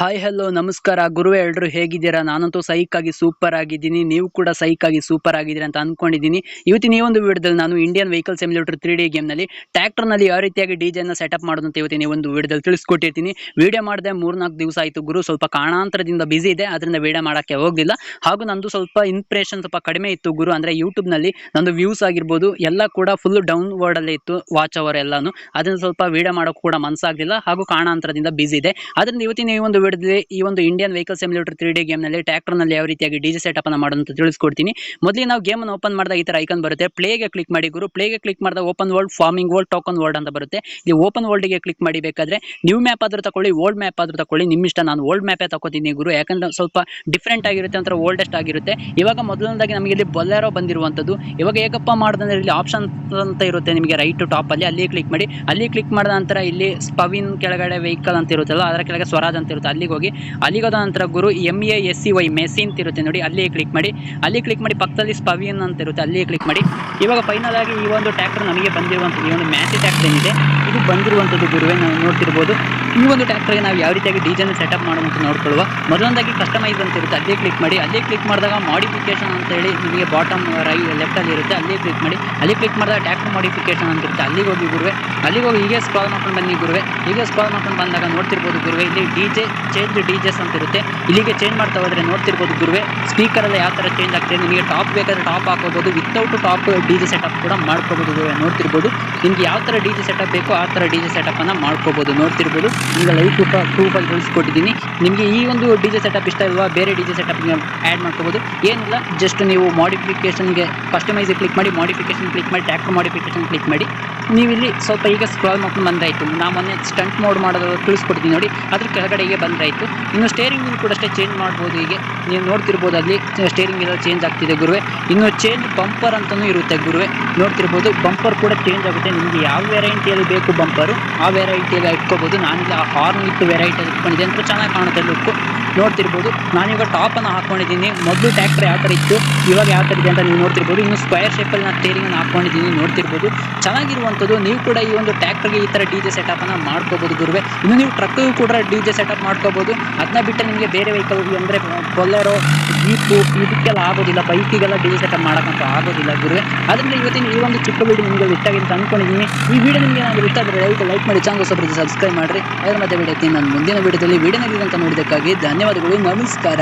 Hi hello ನಮಸ್ಕಾರ. ಗುರು ಎಲ್ಲರೂ ಹೇಗಿದ್ದೀರಾ? ನಾನಂತೂ ಸೈಕ್ ಆಗಿ ಸೂಪರ್ ಆಗಿದ್ದೀನಿ. ನೀವು ಕೂಡ ಸೈಕ್ ಆಗಿ ಸೂಪರ್ ಆಗಿದ್ದೀರಾ ಅಂತ ಅಂದ್ಕೊಂಡಿದ್ದೀನಿ ಇವತ್ತಿನ ಈ ಒಂದು ವಿಡಿಯೋದಲ್ಲಿ ನಾನು Indian vehicle simulator three D ಗೇಮ್ನಲ್ಲಿ ಟ್ರ್ಯಾಕ್ಟರ್ನಲ್ಲಿ ಯಾವ ರೀತಿಯಾಗಿ ಡಿಜೆನ ಸೆಟಪ್ ಮಾಡೋದು ಅಂತ ಇವತ್ತಿನ ಈ ಒಂದು ವಿಡಿಯೋದಲ್ಲಿ ತಿಳಿಸ್ಕೊಟ್ಟಿರ್ತೀನಿ. ವಿಡಿಯೋ ಮಾಡಿದೆ ಮೂರ್ನಾಲ್ಕು ದಿವಸ ಆಯಿತು ಗುರು. ಸ್ವಲ್ಪ ಕಾಣಾಂತರದಿಂದ ಬಿಸಿ ಇದೆ. ಅದರಿಂದ ವಿಡಿಯೋ ಮಾಡೋಕ್ಕೆ ಹೋಗಲಿಲ್ಲ. ಹಾಗೂ ನಂದು ಸ್ವಲ್ಪ ಇಂಪ್ರೆಷನ್ ಸ್ವಲ್ಪ ಕಡಿಮೆ ಇತ್ತು ಗುರು. ಅಂದರೆ ಯೂಟ್ಯೂಬ್ನಲ್ಲಿ ನಂದು ವ್ಯೂಸ್ ಆಗಿರ್ಬೋದು, ಎಲ್ಲ ಕೂಡ ಫುಲ್ ಡೌನ್ ವರ್ಡಲ್ಲೇ ಇತ್ತು ವಾಚ್ ಅವರ್ ಎಲ್ಲಾನು. ಅದನ್ನು ಸ್ವಲ್ಪ ವಿಡಿಯೋ ಮಾಡೋಕೆ ಕೂಡ ಮನಸ್ಸಾಗಲಿಲ್ಲ ಹಾಗೂ ಕಾಣಾಂತರದಿಂದ ಬಿಸಿ ಇದೆ. ಅದರಿಂದ ಇವತ್ತಿನ ಈ ಒಂದು ವಿಡಿಯೋದಲ್ಲಿ ಈ ಒಂದು Indian vehicle simulator three D ಗೇಮ್ನಲ್ಲಿ ಟ್ರ್ಯಾಕ್ಟರ್ನಲ್ಲಿ ಯಾವ ರೀತಿಯಾಗಿ ಡಿಜೆ ಸೆಟಪ್ ಅನ್ನು ಅಂತ ತಿಳಿಸ್ಕೊಡ್ತೀನಿ. ಮೊದಲಿಗೆ ನಾವು ಗೇಮನ್ನು ಓಪನ್ ಮಾಡಿದಾಗ ಈ ಥರ ಐಕನ್ ಬರುತ್ತೆ. ಪ್ಲೇಗೆ ಕ್ಲಿಕ್ ಮಾಡಿ ಗುರು. ಪ್ಲೇಗೆ ಕ್ಲಿಕ್ ಮಾಡಿದಾಗ open world farming world token world ಅಂತ ಬರುತ್ತೆ. ಇಲ್ಲಿ ಓಪನ್ ವರ್ಲ್ಡ್ಗೆ ಕ್ಲಿಕ್ ಮಾಡಿ ಬೇಕಾದ್ರೆ ನ್ಯೂ ಮ್ಯಾಪ್ ಆದರೂ ತಗೊಳ್ಳಿ ಓಲ್ಡ್ ಮ್ಯಾಪ್ ಆದರೂ ತಗೊಳ್ಳಿ ನಿಮ್ಮ ಇಷ್ಟ, ನಾನು ಓಲ್ಡ್ ಮ್ಯಾಪೇ ತಗೋತೀನಿ ಗುರು. ಯಾಕಂದ್ರೆ ಸ್ವಲ್ಪ ಡಿಫ್ರೆಂಟ್ ಆಗಿರುತ್ತೆ ಅಂತ ಓಲ್ಡೆಸ್ಟ್ ಆಗಿರುತ್ತೆ. ಇವಾಗ ಮೊದಲನೇದಾಗಿ ನಮಗೆ ಇಲ್ಲಿ ಬೊಲ್ಲೆರೋ ಬಂದಿರುವಂಥದ್ದು. ಇವಾಗ ಏಕಪ್ಪ ಮಾಡೋದಂದ್ರೆ ಇಲ್ಲಿ ಆಪ್ಷನ್ ಅಂತ ಇರುತ್ತೆ ನಿಮಗೆ ರೈಟ್ ಟಾಪ್ ಅಲ್ಲಿ. ಅಲ್ಲಿ ಕ್ಲಿಕ್ ಮಾಡಿ. ಅಲ್ಲಿ ಕ್ಲಿಕ್ ಮಾಡಿದ ನಂತರ ಇಲ್ಲಿ ಸ್ಪವಿನ್ ಕೆಳಗಡೆ ವೆಹಿಕಲ್ ಅಂತ ಇರುತ್ತಲ್ಲ, ಅದರ ಕೆಳಗೆ ಸ್ವರಾಜ್ ಅಂತ ಇರುತ್ತೆ. ಅಲ್ಲಿಗೆ ಹೋಗಿ. ಅಲ್ಲಿಗೆ ಹೋದ ನಂತರ ಗುರು M A S C Y Messi ಅಂತ ಇರುತ್ತೆ ನೋಡಿ ಅಲ್ಲಿ ಕ್ಲಿಕ್ ಮಾಡಿ. ಅಲ್ಲಿ ಕ್ಲಿಕ್ ಮಾಡಿ, ಪಕ್ಕದಲ್ಲಿ ಸ್ಪವಿಯನ್ ಅಂತ ಇರುತ್ತೆ ಅಲ್ಲಿ ಕ್ಲಿಕ್ ಮಾಡಿ. ಇವಾಗ ಫೈನಲ್ ಆಗಿ ಈ ಒಂದು ಟ್ಯಾಕ್ಟರ್ ನಮಗೆ ಬಂದಿರುವಂಥದ್ದು, ಈ ಒಂದು ಮ್ಯಾಸಿ ಟ್ಯಾಕ್ಟರ್ ಏನಿದೆ, ಇದು ಬಂದಿರುವಂಥದ್ದು ಗುರುವೇ ನಾವು ನೋಡ್ತಿರ್ಬೋದು. ಈ ಒಂದು ಟ್ಯಾಕ್ಟರ್ಗೆ ನಾವು ಯಾವ ರೀತಿಯಾಗಿ ಡಿಸೈನ್ ಸೆಟಪ್ ಮಾಡುವಂಥ ನೋಡ್ಕೊಳ್ಳುವ. ಮೊದಲೊಂದಾಗಿ ಕಸ್ಟಮೈಸ್ ಅಂತ ಇರುತ್ತೆ ಅಲ್ಲೇ ಕ್ಲಿಕ್ ಮಾಡಿ. ಅಲ್ಲೇ ಕ್ಲಿಕ್ ಮಾಡಿದಾಗ ಮಾಡಿಫಿಕೇಶನ್ ಅಂತ ಹೇಳಿ ನಿಮಗೆ ಬಾಟಮ್ ರೈ ಲೆಫ್ಟಲ್ಲಿ ಇರುತ್ತೆ ಅಲ್ಲೇ ಕ್ಲಿಕ್ ಮಾಡಿ. ಅಲ್ಲಿ ಕ್ಲಿಕ್ ಮಾಡಿದಾಗ ಟ್ಯಾಕ್ಟರ್ ಮಾಡಿಫಿಕೇಶನ್ ಅಂತ ಇರುತ್ತೆ, ಅಲ್ಲಿಗೆ ಹೋಗಿ ಗುರುವೆ. ಅಲ್ಲಿಗೆ ಹೋಗಿ ಹೀಗೆ ಸ್ಕ್ರಾಲ್ ಮಾಡ್ಕೊಂಡು ಬನ್ನಿ ಗುರುವೆ. ಹೀಗೆ ಸ್ಕ್ರಾಲ್ ಮಾಡ್ಕೊಂಡು ಬಂದಾಗ ನೋಡ್ತಿರ್ಬೋದು ಗುರುವೆ, ಇಲ್ಲಿ D J change D Js ಅಂತ ಇರುತ್ತೆ. ಇಲ್ಲಿಗೆ ಚೇಂಜ್ ಮಾಡ್ತಾ ಹೋದ್ರೆ ನೋಡ್ತಿರ್ಬೋದು ಗುರುವೆ ಸ್ಪೀಕರ್ ಎಲ್ಲ ಯಾವ ಥರ ಚೇಂಜ್ ಆಗ್ತದೆ ನಿಮಗೆ ಟಾಪ್ ಬೇಕಾದ್ರೆ ಟಾಪ್ ಹಾಕೋಬೋದು without top D J setup ಕೂಡ ಮಾಡ್ಕೋಬೋದು ಗುರುವೆ, ನೋಡ್ತಿರ್ಬೋದು. ನಿಮ್ಗೆ ಯಾವ ಥರ ಡಿ ಜೆ ಸೆಟಪ್ ಬೇಕೋ ಆ ಥರ ಡಿ ಜೆ ಸೆಟಪ್ಪನ್ನು ಮಾಡ್ಕೋಬೋದು, ನೋಡ್ತಿರ್ಬೋದು. ಈಗ ಲೈವ್ ಪ್ರೂಫ್ ಪ್ರೂಫಲ್ಲಿ ಕಳಿಸ್ಕೊಟ್ಟಿದ್ದೀನಿ ನಿಮಗೆ ಈ ಒಂದು ಡಿ ಜೆ ಸೆಟಪ್ ಇಷ್ಟ ಇಲ್ವಾ, ಬೇರೆ ಡಿ ಜೆ ಸೆಟಪ್ಗೆ ಆ್ಯಡ್ ಮಾಡ್ಕೋಬೋದು. ಏನಿಲ್ಲ ಜಸ್ಟ್ ನೀವು ಮಾಡಿಫಿಕೇಶನ್ಗೆ ಕಸ್ಟಮೈಸ್ ಕ್ಲಿಕ್ ಮಾಡಿ ಮಾಡಿಫಿಕೇಶನ್ ಕ್ಲಿಕ್ ಮಾಡಿ ಟ್ಯಾಕ್ಟರ್ ಮಾಡಿಫಿಕೇಶನ್ ಕ್ಲಿಕ್ ಮಾಡಿ. ನೀವು ಇಲ್ಲಿ ಸ್ವಲ್ಪ ಈಗ ಸ್ಕ್ರಾಲ್ ಮಾಡ್ಕೊಂಡು ಬಂದಾಯಿತು. ನಾ ಮೊನ್ನೆ ಸ್ಟಂಟ್ ಮೋಡ್ ಮಾಡೋದು ತಿಳಿಸ್ಕೊಡ್ತೀನಿ ನೋಡಿ. ಅದ್ರ ಕೆಳಗಡೆಗೆ ಬಂದಾಯಿತು. ಇನ್ನು ಸ್ಟೇರಿಂಗ್ ವೀಲ್ ಕೂಡ ಅಷ್ಟೇ ಚೇಂಜ್ ಮಾಡ್ಬೋದು ಹೀಗೆ. ನೀವು ನೋಡ್ತಿರ್ಬೋದು ಅಲ್ಲಿ ಸ್ಟೇರಿಂಗ್ ವೀಲ್ ಚೇಂಜ್ ಆಗ್ತಿದೆ ಗುರುವೆ. ಇನ್ನು ಚೇಂಜ್ ಬಂಪರ್ ಅಂತಲೂ ಇರುತ್ತೆ ಗುರುವೆ. ನೋಡ್ತಿರ್ಬೋದು ಬಂಪರ್ ಕೂಡ ಚೇಂಜ್ ಆಗುತ್ತೆ. ನಿಮಗೆ ಯಾವ ವೆರೈಟಿಯಲ್ಲಿ ಬೇಕು ಬಂಪರು ಆ ವೆರೈಟಿಯಲ್ಲಿ ಇಟ್ಕೋಬೋದು. ನಾನಿಲ್ಲಿ ಆ ಹಾರ್ನ್ ಇಟ್ಟು ವೆರೈಟಿಯಲ್ಲಿ ಇಟ್ಕೊಂಡಿದ್ದೆ ಅಂತ ಚೆನ್ನಾಗಿ ಕಾಣುತ್ತೆ ಲುಕ್ಕು ನೋಡ್ತಿರ್ಬೋದು. ನಾನೀಗ ಟಾಪನ್ನು ಹಾಕ್ಕೊಂಡಿದ್ದೀನಿ ಮೊದಲು ಟ್ಯಾಕ್ಟರ್ ಯಾವ ಥರ ಇತ್ತು, ಇವಾಗ ಯಾವ ಥರ ಇದೆ ಅಂತ ನೀವು ನೋಡ್ತಿರ್ಬೋದು. ಇನ್ನು ಸ್ಕ್ವೇರ್ ಶೇಪಲ್ಲಿ ನಾನು ಸ್ಟೇರಿಂಗನ್ನು ಹಾಕ್ಕೊಂಡಿದ್ದೀನಿ ನೋಡ್ತಿರ್ಬೋದು. ಚೆನ್ನಾಗಿರುವಂಥದ್ದು ನೀವು ಕೂಡ ಈ ಒಂದು ಟ್ಯಾಕ್ಟರ್ಗೆ ಈ ಥರ ಡಿ ಜೆ ಸೆಟಪನ್ನು ಮಾಡ್ಕೋಬೋದು ಗುರುವೆ. ಇನ್ನು ನೀವು ಟ್ರಕ್ಕಿಗೂ ಕೂಡ ಡಿ ಜೆ ಸೆಟಪ್ ಮಾಡ್ಕೋಬೋದು. ಅದನ್ನ ಬಿಟ್ಟರೆ ನಿಮಗೆ ಬೇರೆ ವೆಹಿಕಲ್ ಅಂದರೆ ಬೊಲೆರೋ ಜೀಪು ಇದಕ್ಕೆಲ್ಲ ಆಗೋದಿಲ್ಲ. ಬೈಕಿಗೆಲ್ಲ ಡಿ ಜೆ ಸೆಟಪ್ ಮಾಡೋಕ್ಕಂತೂ ಆಗೋದಿಲ್ಲ ಗುರುವೆ. ಅದರಿಂದ ಇವತ್ತಿನ ಈ ಒಂದು ಚಿಕ್ಕ ವೀಡಿಯೋ ನಿಮಗೆ ಇಷ್ಟ ಅಂತ ಅಂದ್ಕೊಂಡಿದ್ದೀನಿ ಈ ವಿಡಿಯೋ ನಿಮಗೆ ಏನಾದರೂ ಇಷ್ಟ ಆದರೆ ಲೈಕ್ ಲೈಕ್ ಮಾಡಿ ಚಾನಲ್ ಸಬ್ಸ್ಕ್ರೈಬ್ ಮಾಡಿರಿ. ಅದರ ಮತ್ತೆ ವಿಡಿಯೋ ನಾನು ಮುಂದಿನ ವಿಡಿಯೋದಲ್ಲಿ ವಿಡಿಯೋನಲ್ಲಿ ಅಂತ ನೋಡೋದಕ್ಕಾಗಿ ಧನ್ಯವಾದಗಳು. ನಮಸ್ಕಾರ.